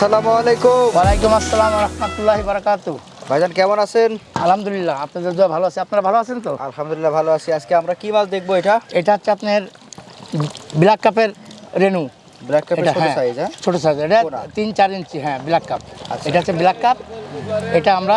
আসসালামু আলাইকুম। ওয়ালাইকুম আসসালাম রহমতুল্লাহ বারাকাত ভাইজান কেমন আছেন? আলহামদুলিল্লাহ আপনাদের দোয়া ভালো আছে। আপনারা ভালো আছেন তো? আলহামদুলিল্লাহ ভালো আছি। আজকে আমরা কি মাছ দেখব এটা? এটা হচ্ছে আপনার ব্ল্যাক কাপের রেনু ব্ল্যাক কাপের ছোট হ্যাঁ সাইজ হ্যাঁ? ছোট সাইজ এটা তিন চার ইঞ্চি হ্যাঁ ব্ল্যাক কাপ। আচ্ছা। এটা হচ্ছে ব্ল্যাক কাপ। এটা আমরা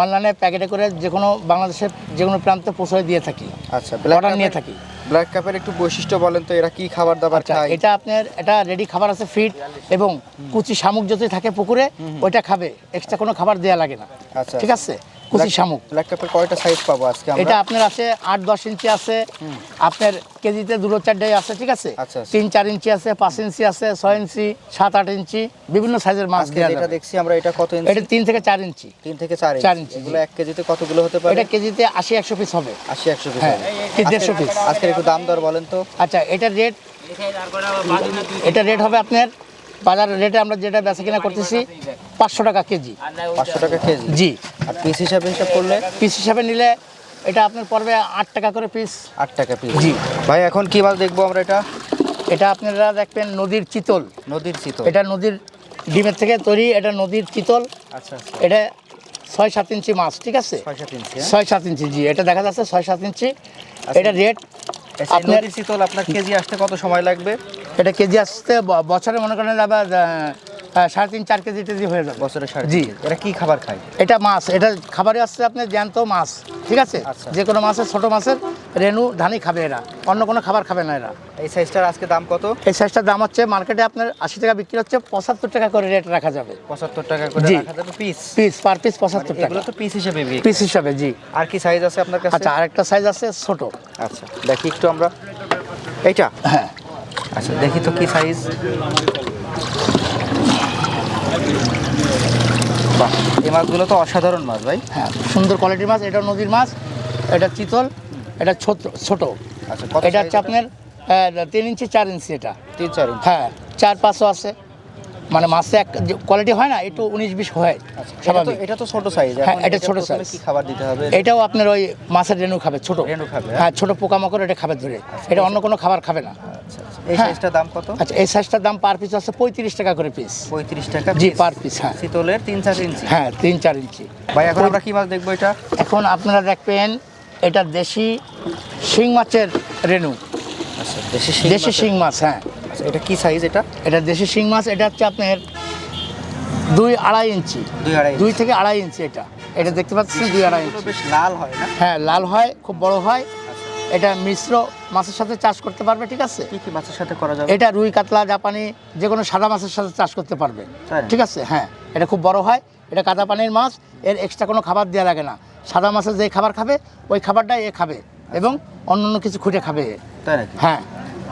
অনলাইনে প্যাকেটে করে যে কোনো বাংলাদেশের যে কোনো প্রান্তে পৌঁছে দিয়ে থাকি। আচ্ছা অর্ডার নিয়ে থাকি। ব্ল্যাক কাপের একটু বৈশিষ্ট্য বলেন তো এরা কি খাবার দাবার আচ্ছা খায়? এটা আপনার এটা রেডি খাবার আছে ফিড এবং কুচি শামুক যদি থাকে পুকুরে ওইটা খাবে। এক্সট্রা কোনো খাবার দেওয়া লাগে না। আচ্ছা ঠিক আছে? কুচি শামুক। ব্ল্যাক কাপের কয়টা সাইজ পাবো আজকে আমরা? এটা আপনার আছে আট দশ ইঞ্চি আছে। আপনার কেজিতে দুটো চারটাই আছে ঠিক আছে? আচ্ছা, আচ্ছা। তিন চার ইঞ্চি আছে পাঁচ ইঞ্চি আছে ছয় ইঞ্চি সাত আট ইঞ্চি বিভিন্ন সাইজের মাছ যেটা দেখছি আমরা এটা কত ইঞ্চি? এটা তিন থেকে চার ইঞ্চি। তিন থেকে চার চার ইঞ্চি। ইঞ্চি, এগুলো। এক কেজিতে কতগুলো হতে পারে? এটা কেজিতে আশি একশো পিস হবে। আশি একশো পিস হ্যাঁ, কি দেড়শো piece? আজকে একটু দাম দর বলেন তো। আচ্ছা এটা রেট এটা রেট হবে আপনার বাজার রেটে আমরা যেটা বেচা কিনা করতেছি পাঁচশো টাকা কেজি। পাঁচশো টাকা কেজি। জি। আর পিস হিসাবে হিসাব করলে? পিস হিসাবে নিলে এটা আপনার পড়বে আট টাকা করে পিস আট টাকা পিস জি। ভাই এখন কি মাছ দেখব আমরা এটা? এটা আপনারা দেখবেন নদীর চিতল। নদীর চিতল। এটা নদীর ডিমের থেকে তৈরি এটা নদীর চিতল। আচ্ছা আচ্ছা। এটা ছয় সাত ইঞ্চি মাছ ঠিক আছে? ছয় সাত ইঞ্চি হ্যাঁ? জি। এটা দেখা যাচ্ছে ছয় সাত ইঞ্চি। এটা রেট আচ্ছা, আপনার চিতল আপনার কেজি আসতে কত সময় লাগবে? এটা কেজি আসতে বছরে মনে করেন আহ, সাড়ে তিন চার কেজি টেজি হয়ে যাবে। বছরে জি। এরা কি খাবার খায়? এটা মাছ। এটা খাবারে আসছে আপনার জ্যান্ত মাছ ঠিক আছে? আচ্ছা। যে কোনো মাছের ছোট মাছের রেনু ধানি খাবে এরা। অন্য কোনো খাবার খাবে না এরা। এই সাইজটার আজকে দাম কত? এই সাইজটার দাম হচ্ছে মার্কেটে আপনার আশি টাকা বিক্রি হচ্ছে পঁচাত্তর টাকা করে রেট রাখা যাবে। পঁচাত্তর টাকা করে। রাখা যাবে পিস পিস পার পিস পঁচাত্তর টাকা এগুলো তো পিস হিসেবে পিস হিসাবে জি। আর কি সাইজ আছে আপনার কাছে? আচ্ছা আরেকটা সাইজ আছে ছোট। আচ্ছা দেখি একটু আমরা। এইটা? হ্যাঁ। আচ্ছা দেখি তো কি সাইজ বাহ এই মাছগুলো তো অসাধারণ মাছ ভাই। হ্যাঁ সুন্দর কোয়ালিটির মাছ এটা নদীর মাছ এটা চিতল এটা ছোট ছোট। আচ্ছা এটা হচ্ছে আপনার তিন ইঞ্চি চার ইঞ্চি এটা। তিন চার ইঞ্চি। হ্যাঁ চার পাঁচও আছে। মানে মাছে এক কোয়ালিটি হয় না একটু উনিশ বিশ হয় এটা তো স্বাভাবিক। এটা তো ছোট সাইজ হ্যাঁ, এটা ছোট size। কি খাবার দিতে হবে? এটাও আপনার ওই মাছের রেণু খাবে ছোট। রেণু খাবে, হ্যাঁ? হ্যাঁ ছোট পোকামাকড় এটা খাবে ধরে। এটা অন্য কোনো খাবার খাবে না। আচ্ছা আচ্ছা। এই হ্যাঁ। সাইজটার দাম কত? আচ্ছা এই সাইজটার দাম পার পিস আছে পঁয়ত্রিশ টাকা করে পিস পঁয়ত্রিশ টাকা জি পার পিস হ্যাঁ। শীতলের তিন চার ইঞ্চি। হ্যাঁ তিন চার ইঞ্চি। ভাই এখন আমরা কি মাছ দেখব এটা? এখন আপনারা দেখবেন এটা দেশি শিং মাছের রেণু। আচ্ছা দেশি দেশি শিং মাছ হ্যাঁ। আচ্ছা এটা কি সাইজ এটা? এটা দেশি শিং মাছ এটা হচ্ছে আপনার দুই আড়াই ইঞ্চি। দুই আড়াই দুই থেকে আড়াই ইঞ্চি এটা। এটা দেখতে পাচ্ছেন দুই আড়াই ইঞ্চি। বেশ লাল হয় না? হ্যাঁ লাল হয় খুব বড় হয়। এটা মিশ্র মাছের সাথে চাষ করতে পারবে ঠিক আছে? কি কি মাছের সাথে করা যাবে? এটা রুই কাতলা জাপানি যে কোনো সাদা মাছের সাথে চাষ করতে পারবে ঠিক আছে? হ্যাঁ এটা খুব বড় হয় এটা কাদা পানির মাছ এর এক্সট্রা কোনো খাবার দেওয়া লাগে না। সাদা মাছের যে খাবার খাবে ওই খাবারটাই এ খাবে এবং অন্য অন্য কিছু খুঁটে খাবে। হ্যাঁ।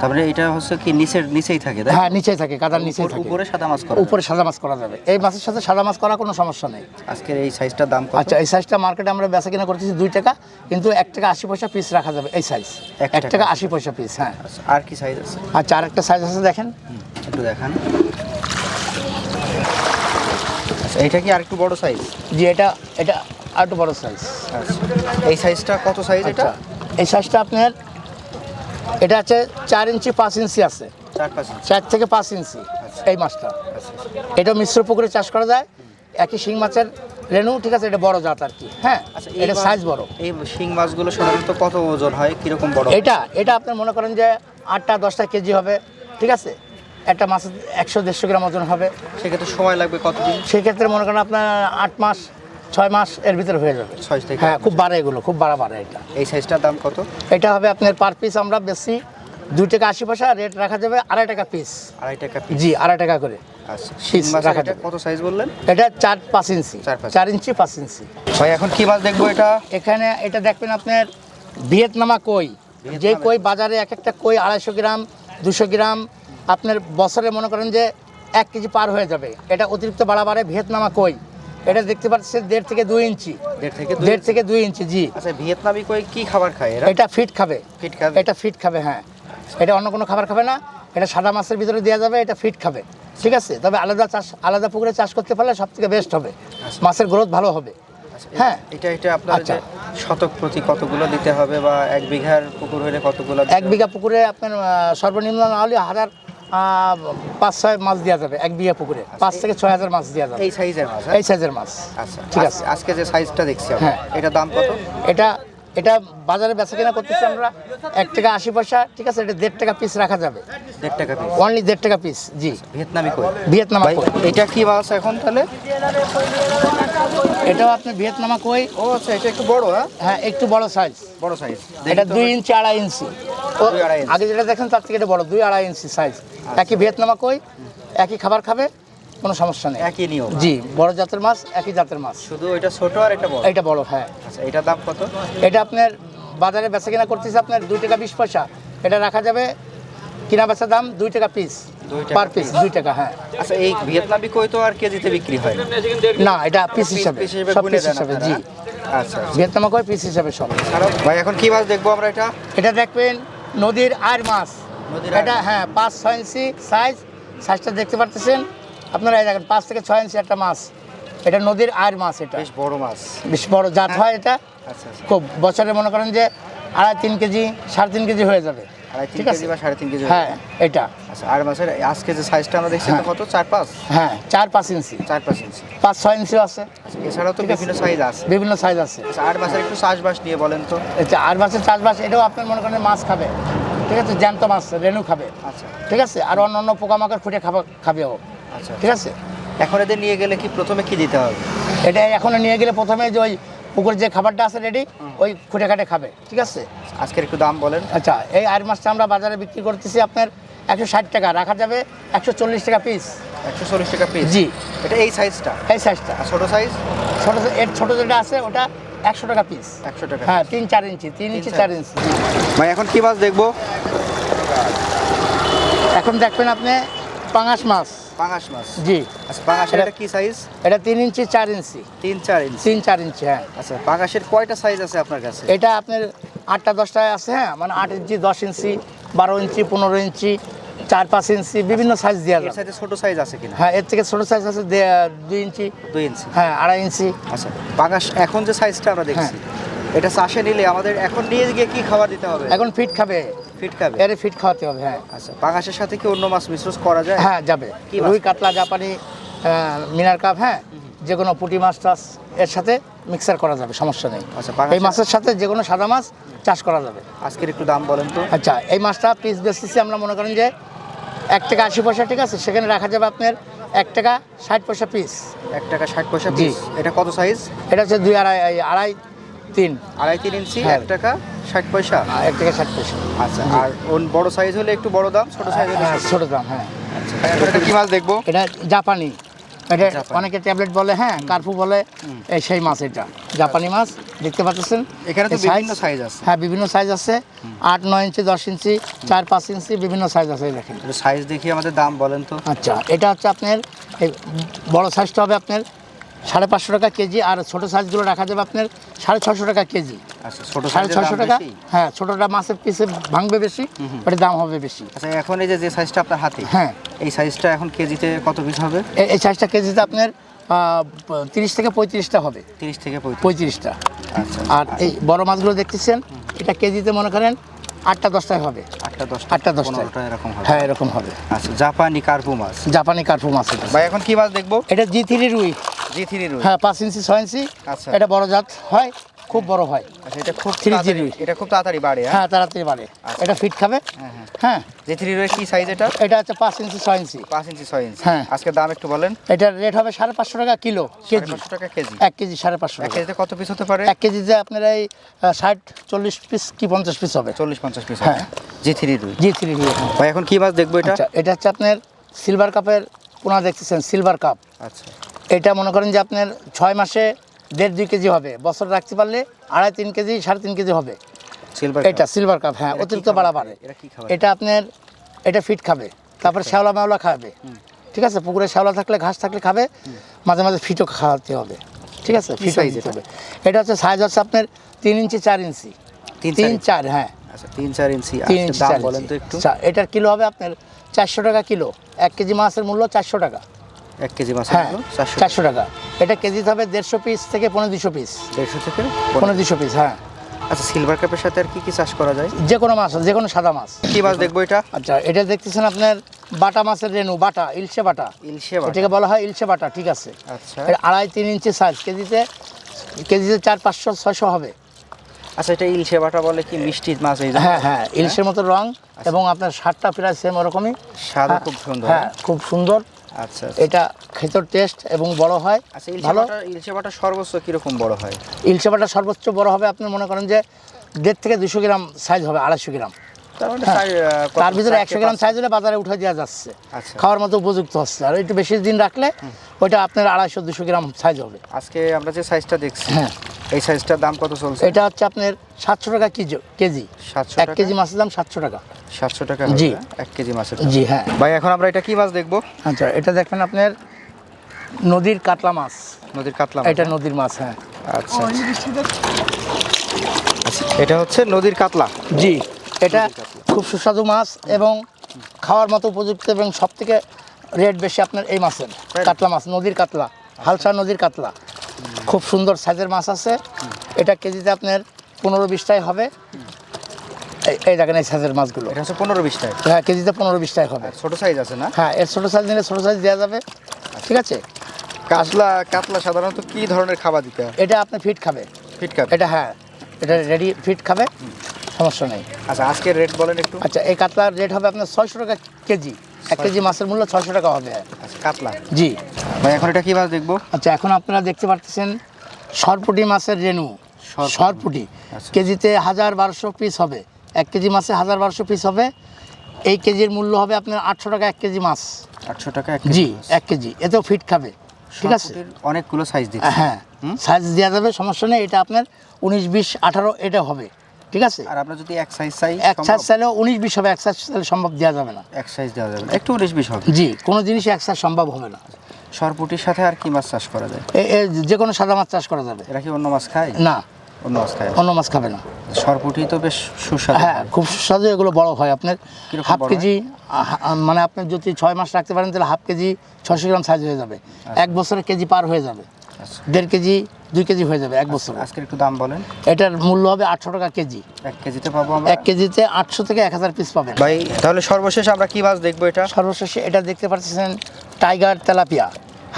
তারপরে এটা হচ্ছে কি নিচের নিচেই থাকে তাই হ্যাঁ নিচেই থাকে কাদার নিচেই থাকে। উপরে সাদা মাছ করা উপরে সাদা মাছ করা যাবে। এই মাছের সাথে সাদা মাছ করা কোনো সমস্যা নেই। আজকের এই সাইজটার দাম আচ্ছা এই সাইজটা মার্কেটে আমরা বেচা কিনা করতেছি দুই টাকা কিন্তু এক টাকা আশি পয়সা পিস রাখা যাবে এই সাইজ এক টাকা। আশি পয়সা পিস হ্যাঁ। আচ্ছা, আর কি সাইজ আছে? আচ্ছা আরেকটা সাইজ আছে দেখেন। একটু দেখান। আচ্ছা এটা কি আরেকটু বড় সাইজ যে এটা এটা আর একটু বড় সাইজ আচ্ছা এই সাইজটা কত সাইজ এটা? এই সাইজটা আপনার এটা আছে চার ইঞ্চি পাঁচ ইঞ্চি আছে। চার থেকে পাঁচ ইঞ্চি এই মাছটা। আচ্ছা এটা মিশ্র পুকুরে চাষ করা যায়। একই শিং মাছের রেনু ঠিক আছে এটা বড় জাত আর কি। হ্যাঁ আচ্ছা এটা সাইজ বড়। এই শিং মাছগুলো সাধারণত কত ওজন হয়? কীরকম বড়? এটা এটা আপনার মনে করেন যে আটটা দশটা কেজি হবে ঠিক আছে? একটা মাছের একশো দেড়শো গ্রাম ওজন হবে। সেক্ষেত্রে সময় লাগবে কতদিন? সেই ক্ষেত্রে মনে করেন আপনার আট মাস ছয় মাস এর ভিতরে হয়ে যাবে। ছয় থেকে হ্যাঁ খুব বাড়ে এগুলো খুব বাড়া বাড়ে এটা এই সাইজটার দাম কত? এটা হবে আপনার পার পিস আমরা বেশি দুই টাকা আশি পয়সা রেট রাখা যাবে আড়াই টাকা পিস আড়াই টাকা। জি আড়াই টাকা করে। আচ্ছা। কত সাইজ বললেন? এটা চার পাঁচ ইঞ্চি। চার ইঞ্চি পাঁচ ইঞ্চি। ভাই এখন কি মাছ দেখব এটা? এখানে এটা দেখবেন আপনার ভিয়েতনামা কই। যে কই? বাজারে এক একটা কই আড়াইশো গ্রাম দুশো গ্রাম আপনার বছরে মনে করেন যে এক কেজি পার হয়ে যাবে। এটা অতিরিক্ত বাড়াবাড়ে ভিয়েতনামা কই। এটা দেখতে পাচ্ছেন দেড় থেকে দুই ইঞ্চি। দেড় থেকে দুই ইঞ্চি জি। আচ্ছা ভিয়েতনামি কই কি খাবার খায় এরা? এটা ফিট খাবে। ফিট খাবে? এটা ফিট খাবে হ্যাঁ। এটা অন্য কোনো খাবার খাবে না। এটা সাদা মাছের ভিতরে দেওয়া যাবে এটা ফিট খাবে। ঠিক আছে? তবে আলাদা চাষ আলাদা পুকুরে চাষ করতে পারলে সব থেকে বেস্ট হবে মাছের গ্রোথ ভালো হবে। আচ্ছা, হ্যাঁ। এটা এটা আপনার আচ্ছা। শতক প্রতি কতগুলো দিতে হবে বা এক বিঘার পুকুর হলে কতগুলো এক বিঘা পুকুরে আপনার সর্বনিম্ন না হলে হাজার পাঁচ ছয় মাছ দেওয়া যাবে এক বিঘা পুকুরে। পাঁচ থেকে ছয় হাজার মাছ দেওয়া যাবে। এই সাইজের মাছ হ্যাঁ? এই সাইজের মাছ। আচ্ছা ঠিক আছে। আজকে যে সাইজটা দেখছি হ্যাঁ। এটা দাম কত? এটা এটা বাজারে বেচা কিনা করতেছি আমরা এক টাকা আশি পয়সা ঠিক আছে এটা দেড় টাকা পিস রাখা যাবে। দেড় টাকা পিস অনলি দেড় টাকা পিস জি। ভিয়েতনামি কই? ভিয়েতনামা এটা কি মাছ এখন তাহলে? এটাও আপনি ভিয়েতনামা কই? ও আচ্ছা এটা একটু বড় হ্যাঁ? হ্যাঁ একটু বড় সাইজ বড় সাইজ এটা দুই ইঞ্চি আড়াই ইঞ্চি। ও আড়াই ইঞ্চি। আগে যেটা দেখেন তার থেকে এটা বড় দুই আড়াই ইঞ্চি সাইজ একই ভিয়েতনামা কই একই খাবার খাবে কোনো সমস্যা নেই। একই নিয়ম। জি বড় জাতের মাছ একই জাতের মাছ। শুধু এটা ছোট আর এটা বড়? এটা বড় হ্যাঁ। আচ্ছা এটার দাম কত? এটা আপনার বাজারে বেচা কিনা করতেছে আপনার দুই টাকা বিশ পয়সা। এটা রাখা যাবে কিনা বেচা দাম দুই টাকা পিস পার পিস দুই টাকা হ্যাঁ। আচ্ছা এই ভিয়েতনামি কই তো আর কেজিতে বিক্রি হয়? না এটা পিস হিসাবে সব পিস হিসাবে জি। হ্যাঁ? আচ্ছা আচ্ছা। ভিয়েতনামা কই পিস হিসাবে সব। ভাই এখন কি মাছ দেখব আমরা এটা? এটা দেখবেন নদীর আর মাছ। এটা হ্যাঁ পাঁচ ছয় ইঞ্চি সাইজ সাইজটা দেখতে পারতেছেন? আপনারা এই দেখেন পাঁচ থেকে ছয় ইঞ্চি একটা মাছ। এটা নদীর আর মাছ এটা। বেশ বড় মাছ। বেশ বড় জাত হয় এটা। আচ্ছা আচ্ছা। খুব বছরে মনে করেন যে আড়াই তিন কেজি সাড়ে তিন কেজি হয়ে যাবে। ঠিক আছে? বা সাড়ে তিন কেজি হ্যাঁ এটা। আচ্ছা আর মাছের আজকে যে সাইজটা আমরা দেখছি কত? চার পাঁচ? হ্যাঁ চার পাঁচ ইঞ্চি। চার পাঁচ ইঞ্চি। পাঁচ ছয় ইঞ্চিও আছে। আচ্ছা, এছাড়াও তো বিভিন্ন সাইজ আছে। বিভিন্ন সাইজ আছে। আর মাছের একটু চাষবাস নিয়ে বলেন তো। আচ্ছা আর মাছের চাষবাস এটাও আপনার মনে করেন মাছ খাবে। ঠিক আছে জ্যান্ত মাছ রেনু খাবে। আচ্ছা। ঠিক আছে আর অন্য অন্য পোকামাকড় ফুটে খাবে খাবেও আচ্ছা। ঠিক আছে? এখন এদের নিয়ে গেলে কি প্রথমে কি দিতে হবে? এটা এখন নিয়ে গেলে প্রথমে যে ওই পুকুর যে খাবারটা আছে রেডি ওই খুঁটে খাটে খাবে। ঠিক আছে? আজকের একটু দাম বলেন। আচ্ছা এই আর মাছটা আমরা বাজারে বিক্রি করতেছি আপনার একশো ষাট টাকা রাখা যাবে একশো চল্লিশ টাকা পিস একশো চল্লিশ টাকা পিস জি। এটা এই সাইজটা এই সাইজটা ছোটো সাইজ ছোটো এর ছোটো যেটা আছে ওটা একশো টাকা পিস একশো টাকা হ্যাঁ তিন চার ইঞ্চি তিন ইঞ্চি চার। ইঞ্চি। ভাই এখন কি মাছ দেখব? এখন দেখবেন আপনি পাঙাশ মাছ। পাঙাশ মাছ। জি। আচ্ছা পাঙাশের এটা- এটা কি সাইজ এটা তিন ইঞ্চি চার ইঞ্চি। তিন চার ইঞ্চি। তিন চার ইঞ্চি হ্যাঁ। আচ্ছা পাঙাশের কয়টা সাইজ আছে আপনার কাছে? এটা আপনার আটটা দশটায় আছে হ্যাঁ মানে আট ইঞ্চি দশ ইঞ্চি বারো ইঞ্চি পনেরো ইঞ্চি চার পাঁচ ইঞ্চি বিভিন্ন সাইজ দেওয়া যাবে। সাথে ছোট সাইজ আছে কিনা? হ্যাঁ এর থেকে ছোটো সাইজ আছে দুই ইঞ্চি। দুই ইঞ্চি। হ্যাঁ আড়াই ইঞ্চি। আচ্ছা পাঙাশ এখন যে সাইজটা আমরা দেখছি এটা চাষে নিলে আমাদের এখন নিয়ে গিয়ে কি খাবার দিতে হবে? এখন ফিট খাবে। ফিট খাবে? এর ফিট খাওয়াতে হবে হ্যাঁ। আচ্ছা পাঙাশের সাথে কি অন্য মাছ মিশ্র করা যায়? হ্যাঁ যাবে। রুই কাতলা জাপানি মিনার কাপ হ্যাঁ। যে কোনো পুঁটি মাছ টাছ এর সাথে মিক্সার করা যাবে সমস্যা নেই। আচ্ছা, এই মাছের সাথে যে কোনো সাদা মাছ চাষ করা যাবে। আজকের একটু দাম বলেন তো। আচ্ছা এই মাছটা পিস বেচতেছি আমরা মনে করেন যে এক টাকা আশি পয়সা ঠিক আছে সেখানে রাখা যাবে আপনার এক টাকা ষাট পয়সা পিস এক টাকা ষাট পয়সা পিস এটা কত সাইজ এটা হচ্ছে দুই আড়াই আড়াই তিন। আড়াই তিন ইঞ্চি হ্যাঁ। এক টাকা ষাট পয়সা? এক টাকা ষাট পয়সা। আচ্ছা আর বড় সাইজ হলে একটু বড় দাম ছোট সাইজ হলে হ্যাঁ, ছোট। দাম হ্যাঁ। আচ্ছা কি মাছ দেখব? এটা জাপানি। এটা অনেকে ট্যাবলেট বলে হ্যাঁ কার্ফু বলে সেই মাছ এটা জাপানি মাছ দেখতে পাচ্ছেন? এখানে তো বিভিন্ন সাইজ আছে। হ্যাঁ বিভিন্ন সাইজ আছে। আট নয় ইঞ্চি দশ ইঞ্চি চার পাঁচ ইঞ্চি বিভিন্ন সাইজ আছে দেখেন। সাইজ দেখি আমাদের দাম বলেন তো। আচ্ছা এটা হচ্ছে আপনার বড় সাইজটা হবে আপনার সাড়ে পাঁচশো টাকা কেজি আর ছোটো সাইজগুলো রাখা যাবে আপনার সাড়ে ছশো টাকা কেজি। আচ্ছা ছোট সাড়ে ছশো টাকা? হ্যাঁ ছোটোটা মাছের পিসে ভাঙবে বেশি ওটার দাম হবে বেশি। আচ্ছা এখন এই যে যে সাইজটা আপনার হাতে হ্যাঁ। এই সাইজটা এখন কেজিতে কত পিস হবে? এই সাইজটা কেজিতে আপনার তিরিশ থেকে পঁয়ত্রিশটা হবে। তিরিশ থেকে পঁয়ত্রিশটা। আচ্ছা আর এই বড় মাছগুলো দেখতেছেন এটা কেজিতে মনে করেন আটটা দশটায় হবে। আটটা দশটা আটটা পনেরোটা এরকম হবে। হ্যাঁ এরকম হবে। আচ্ছা জাপানি কার্পু মাছ। জাপানি কার্পু মাছ ভাই এখন কি মাছ দেখব? এটা জি থ্রি রুই জি থ্রি রুই। হ্যাঁ পাঁচ ইঞ্চি ছয় ইঞ্চি। আচ্ছা। এটা বড় জাত হয় খুব বড় হয়। আচ্ছা এটা খুব 3G তাড়াতাড়ি রুই। এটা খুব তাড়াতাড়ি বাড়ে হ্যাঁ? হ্যাঁ তাড়াতাড়ি বাড়ে। আচ্ছা। এটা ফিট খাবে? হ্যাঁ হ্যাঁ। হ্যাঁ। জি থ্রি রুই কি সাইজ এটা? এটা হচ্ছে পাঁচ ইঞ্চি ছয় ইঞ্চি। পাঁচ ইঞ্চি ছয় ইঞ্চি। হ্যাঁ। আজকে দাম একটু বলেন। এটার রেট হবে সাড়ে পাঁচশো টাকা কিলো কেজি। পাঁচশো টাকা কেজি। এক কেজি সাড়ে পাঁচশো এক কেজিতে কত পিস হতে পারে? এক কেজিতে আপনার এই ষাট চল্লিশ পিস কি পঞ্চাশ পিস হবে? চল্লিশ পঞ্চাশ পিস হ্যাঁ। জি থ্রি রুই। জি থ্রি রুই। ভাই এখন কি মাছ দেখব এটা? আচ্ছা এটা হচ্ছে আপনার সিলভার কাপের পোনা দেখতেছেন সিলভার কাপ আচ্ছা। এটা মনে করেন যে আপনার ছয় মাসে দেড় দুই কেজি হবে। বছর রাখতে পারলে আড়াই তিন কেজি সাড়ে তিন কেজি হবে। সিলভার এটা সিলভার কাপ হ্যাঁ অতিরিক্ত বাড়া? বাড়ে এটা আপনার এটা ফিট খাবে। তারপর শ্যাওলা মাওলা খাবে। ঠিক আছে? পুকুরে শ্যাওলা থাকলে ঘাস থাকলে খাবে। মাঝে মাঝে ফিটও খাওয়াতে হবে। ঠিক আছে? size দিতে এটা? হবে। এটা হচ্ছে সাইজ হচ্ছে আপনার তিন ইঞ্চি চার ইঞ্চি। তিন চার হ্যাঁ। আচ্ছা তিন চার ইঞ্চি। তিন ইঞ্চি এটার কিলো হবে আপনার চারশো টাকা কিলো। এক কেজি মাছের মূল্য চারশো টাকা। এক কেজি মাছ হ্যাঁ চারশো টাকা। এটা কেজিতে হবে দেড়শো পিস থেকে পনেরো দুশো পিস। দেড়শো থেকে পনেরো। দুশো পিস হ্যাঁ। আচ্ছা সিলভার কাপের সাথে আর কি কি চাষ করা যায়? যে কোনো মাছ যে কোনো সাদা মাছ। কি মাছ দেখব এটা? আচ্ছা এটা দেখতেছেন আপনার বাটা মাছের রেনু বাটা ইলশে বাটা। ইলশে বাটা। এটাকে বলা হয় ইলশে বাটা ঠিক আছে। আচ্ছা। এটা আড়াই তিন ইঞ্চি সাইজ কেজিতে কেজিতে চার পাঁচশো ছয়শো হবে। আচ্ছা এটা ইলশে বাটা বলে কি মিষ্টি মাছ এই হ্যাঁ হ্যাঁ ইলিশের মতো রং এবং আপনার শার্টটা প্রায় সেম ওরকমই। স্বাদও হ্যাঁ, খুব সুন্দর। হ্যাঁ খুব সুন্দর। আচ্ছা আচ্ছা। এটা খেতর টেস্ট এবং বড় হয়। আচ্ছা ভালো? বাটা ইলশে বাটা সর্বোচ্চ কীরকম বড় হয়? ইলশে বাটা সর্বোচ্চ বড় হবে আপনি মনে করেন যে দেড় থেকে দুশো গ্রাম সাইজ হবে আড়াইশো গ্রাম। তার মানে হ্যাঁ। ভিতরে একশো গ্রাম সাইজ হলে বাজারে উঠে দেওয়া যাচ্ছে। আচ্ছা। খাওয়ার মতো উপযুক্ত হচ্ছে আর একটু বেশি দিন রাখলে ওইটা আপনার আড়াইশো দুশো গ্রাম সাইজ হবে। আজকে আমরা যে সাইজটা দেখছি হ্যাঁ। এই সাইজটার দাম কত চলছে? এটা হচ্ছে আপনার সাতশো টাকা কেজি কেজি। 700 এক? কেজি মাছের দাম সাতশো টাকা। সাতশো টাকা জি। এক কেজি মাছের জি হ্যাঁ। ভাই এখন আমরা এটা কি মাছ দেখব? আচ্ছা এটা দেখবেন আপনার নদীর কাতলা মাছ। নদীর কাতলা মাছ, এটা হ্যাঁ? নদীর মাছ হ্যাঁ। আচ্ছা আচ্ছা, এটা হচ্ছে নদীর কাতলা? জি এটা খুব সুস্বাদু মাছ এবং খাওয়ার মতো উপযুক্ত এবং সব থেকে রেট বেশি আপনার এই মাছের কাতলা মাছ নদীর কাতলা হালসা নদীর কাতলা। খুব সুন্দর সাইজের মাছ আছে। এটা কেজিতে আপনার পনেরো বিশটাই হবে। এই- দেখেন এই সাইজের মাছগুলো। এটা হচ্ছে পনেরো বিশ টাকা হ্যাঁ কেজিতে পনেরো বিশটাই হবে। ছোট সাইজ আছে না? হ্যাঁ এর ছোটো সাইজ নিলে ছোটো সাইজ দেওয়া যাবে। ঠিক আছে? কাতলা কাতলা সাধারণত কি ধরনের খাবার দিতে হয়? এটা আপনি ফিট খাবে। ফিট খাবে? এটা হ্যাঁ এটা রেডি ফিট খাবে। সমস্যা নেই। আচ্ছা আজকের রেট বলেন একটু। আচ্ছা এই কাতলার রেট হবে আপনার ছয়শো টাকা কেজি। এক কেজি মাছের মূল্য ছয়শো টাকা হবে। আচ্ছা কাতলা? জি। ভাই এখন এটা কি মাছ দেখব? আচ্ছা এখন আপনারা দেখতে পাচ্ছেন সরপুটি মাছের রেনু সরপুঁটি। আচ্ছা। কেজিতে হাজার বারোশো পিস হবে। এক কেজি মাছে হাজার বারোশো পিস হবে। এই কেজির মূল্য হবে আপনার আটশো টাকা এক কেজি মাছ। আটশো টাকা জি। এক কেজি। এতেও ফিট খাবে। ঠিক আছে? অনেকগুলো সাইজ দিচ্ছে হ্যাঁ? সাইজ দেওয়া যাবে সমস্যা নেই। এটা আপনার উনিশ বিশ আঠারো এটা হবে। ঠিক আছে? আর আমরা যদি এক সাইজ চাই এক সাইজ চাইলেও উনিশ বিশ হবে। এক সাইজ চাইলে সম্ভব দেওয়া যাবে না। এক সাইজ দেওয়া যাবে না। একটু উনিশ বিশ হবে। জি কোনো জিনিসই এক সাইজ সম্ভব হবে না। সরপুটির সাথে আর কি মাছ চাষ করা যায়? যে কোনো সাদা মাছ চাষ করা যাবে। এরা কি অন্য মাছ খায়? না। অন্য মাছ খায়? অন্য মাছ খাবে না। সরপুটি তো বেশ সুস্বাদু। হ্যাঁ খুব সুস্বাদু এগুলো বড় হয়। আপনার হাফ কেজি মানে আপনি যদি ছয় মাস রাখতে পারেন তাহলে হাফ কেজি ছশো গ্রাম সাইজ হয়ে যাবে। এক বছরের কেজি পার হয়ে যাবে। আচ্ছা দেড় কেজি দুই কেজি হয়ে যাবে এক বছর। আজকের একটু দাম বলেন। এটার মূল্য হবে আটশো টাকা কেজি। এক কেজিতে পাবো আমরা? এক কেজিতে আটশো থেকে এক হাজার পিস পাবেন। ভাই তাহলে সর্বশেষ আমরা কি মাছ দেখব এটা? সর্বশেষে এটা দেখতে পাচ্ছেন টাইগার তেলাপিয়া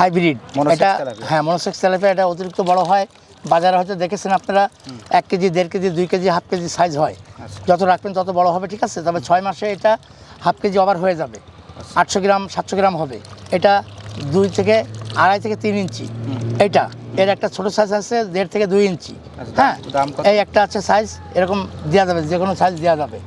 হাইব্রিড। এটা হ্যাঁ মনোসেক্স তেলাপিয়া এটা অতিরিক্ত বড় হয়। বাজারে হয়তো দেখেছেন আপনারা এক কেজি দেড় কেজি দুই কেজি হাফ কেজি সাইজ হয়। আচ্ছা। যত রাখবেন তত বড় হবে ঠিক আছে? তবে ছয় মাসে এটা হাফ কেজি ওভার হয়ে যাবে। আটশো গ্রাম সাতশো গ্রাম হবে। এটা দুই থেকে আড়াই থেকে তিন ইঞ্চি। এইটা এর একটা ছোট সাইজ আছে দেড় থেকে দুই ইঞ্চি। আচ্ছা, হ্যাঁ এই একটা আছে সাইজ এরকম দেওয়া যাবে যে কোনো সাইজ দেওয়া যাবে।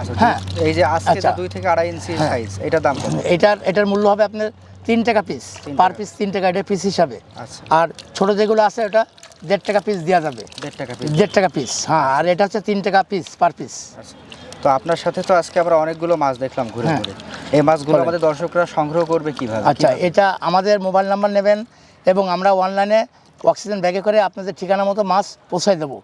আচ্ছা, হ্যাঁ। এই যে আচ্ছা। দুই থেকে আড়াই ইঞ্চি হ্যাঁ। সাইজ এটার দাম এটার এটার মূল্য হবে আপনার তিন টাকা পিস পার পিস তিন টাকা এটা পিস হিসাবে। আচ্ছা। আর ছোট যেগুলো আছে ওটা দেড় টাকা পিস দেওয়া যাবে। দেড় টাকা পিস দেড় টাকা পিস হ্যাঁ আর এটা হচ্ছে তিন টাকা পিস পার পিস তো আপনার সাথে তো আজকে আমরা অনেকগুলো মাছ দেখলাম ঘুরে হ্যাঁ। ঘুরে। এই মাছগুলো আমাদের দর্শকরা সংগ্রহ করবে কীভাবে? আচ্ছা এটা আমাদের মোবাইল নাম্বার নেবেন এবং আমরা অনলাইনে অক্সিজেন ব্যাগে করে আপনাদের ঠিকানা মতো মাছ পৌঁছায় দেবো।